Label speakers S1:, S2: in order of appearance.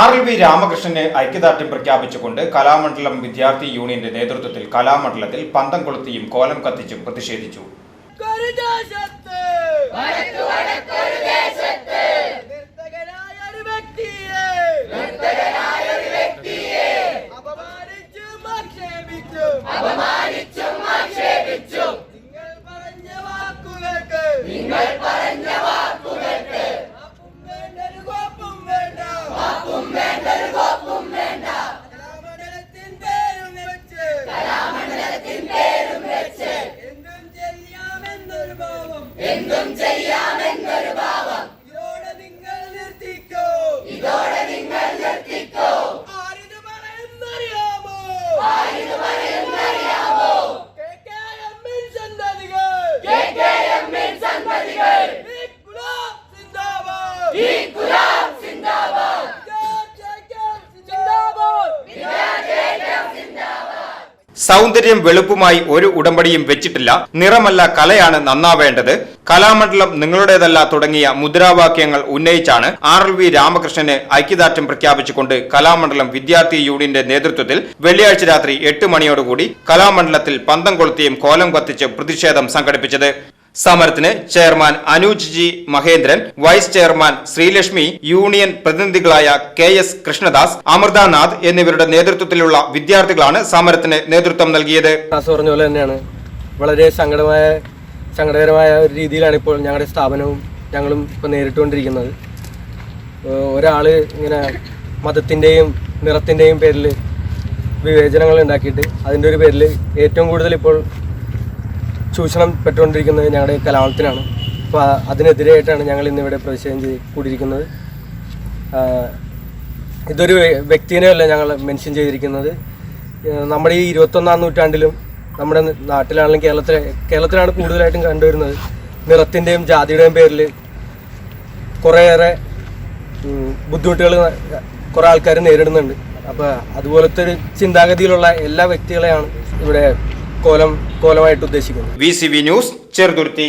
S1: R L V Ramakrishnan ഐക്യദാർഢ്യം പ്രഖ്യാപിച്ചുകൊണ്ട് കലാമണ്ഡലം വിദ്യാർത്ഥി യൂണിയന്റെ നേതൃത്വത്തിൽ കലാമണ്ഡലത്തിൽ പന്തം കൊളുത്തിയും കോലം കത്തിച്ചും പ്രതിഷേധിച്ചു. സൗന്ദര്യം വെളുപ്പുമായി ഒരു ഉടമ്പടിയും വെച്ചിട്ടില്ല. നിറമല്ല കലയാണ് നന്നാവേണ്ടത്. കലാമണ്ഡലം നിങ്ങളുടേതല്ല തുടങ്ങിയ മുദ്രാവാക്യങ്ങൾ ഉന്നയിച്ചാണ് ആർ എൽ വി രാമകൃഷ്ണന് ഐക്യദാർഢ്യം പ്രഖ്യാപിച്ചുകൊണ്ട് കലാമണ്ഡലം വിദ്യാർത്ഥി യൂണിയന്റെ നേതൃത്വത്തിൽ വെള്ളിയാഴ്ച രാത്രി എട്ട് മണിയോടുകൂടി കലാമണ്ഡലത്തിൽ പന്തം കൊളുത്തിയും കോലം കത്തിച്ച് പ്രതിഷേധം സംഘടിപ്പിച്ചത്. സമരത്തിന് chairman Anooj G Mahendran vice chairman Sreelakshmi union പ്രതിനിധികളായ K S Krishnadas Amruthanath എന്നിവരുടെ നേതൃത്വത്തിലുള്ള വിദ്യാർത്ഥികളാണ് സമരത്തിന് നേതൃത്വം നൽകിയത്.
S2: തന്നെയാണ്. വളരെ സങ്കടമായ സങ്കടകരമായ ഒരു രീതിയിലാണ് ഇപ്പോൾ ഞങ്ങളുടെ സ്ഥാപനവും ഞങ്ങളും ഇപ്പോൾ നേരിട്ടുകൊണ്ടിരിക്കുന്നത്. ഒരാൾ ഇങ്ങനെ മതത്തിന്റെയും നിറത്തിന്റെയും പേരിൽ വിവേചനങ്ങൾ ഉണ്ടാക്കിയിട്ട് അതിന്റെ ഒരു പേരിൽ ഏറ്റവും കൂടുതൽ ഇപ്പോൾ ചൂഷണം പെട്ടുകൊണ്ടിരിക്കുന്നത് ഞങ്ങളുടെ കലാമത്തിനാണ്. അപ്പോൾ അതിനെതിരെയായിട്ടാണ് ഞങ്ങൾ ഇന്നിവിടെ പ്രതിഷേധം ചെയ്ത് കൂടിയിരിക്കുന്നത്. ഇതൊരു വ്യക്തിനെയല്ല ഞങ്ങൾ മെൻഷൻ ചെയ്തിരിക്കുന്നത്. നമ്മുടെ ഈ ഇരുപത്തൊന്നാം നൂറ്റാണ്ടിലും നമ്മുടെ നാട്ടിലാണെങ്കിലും കേരളത്തിലെ കേരളത്തിലാണ് കൂടുതലായിട്ടും കണ്ടുവരുന്നത്. നിറത്തിന്റെയും ജാതിയുടെയും പേരിൽ കുറേയേറെ ബുദ്ധിമുട്ടുകൾ കുറേ ആൾക്കാർ നേരിടുന്നുണ്ട്. അപ്പോൾ അതുപോലത്തെ ഒരു ചിന്താഗതിയിലുള്ള എല്ലാ വ്യക്തികളെയാണ് ഇവിടെ കോലം കോലമായിട്ട് ഉദ്ദേശിക്കുന്നത്
S1: വി ന്യൂസ് ചെറുതുരുത്തി.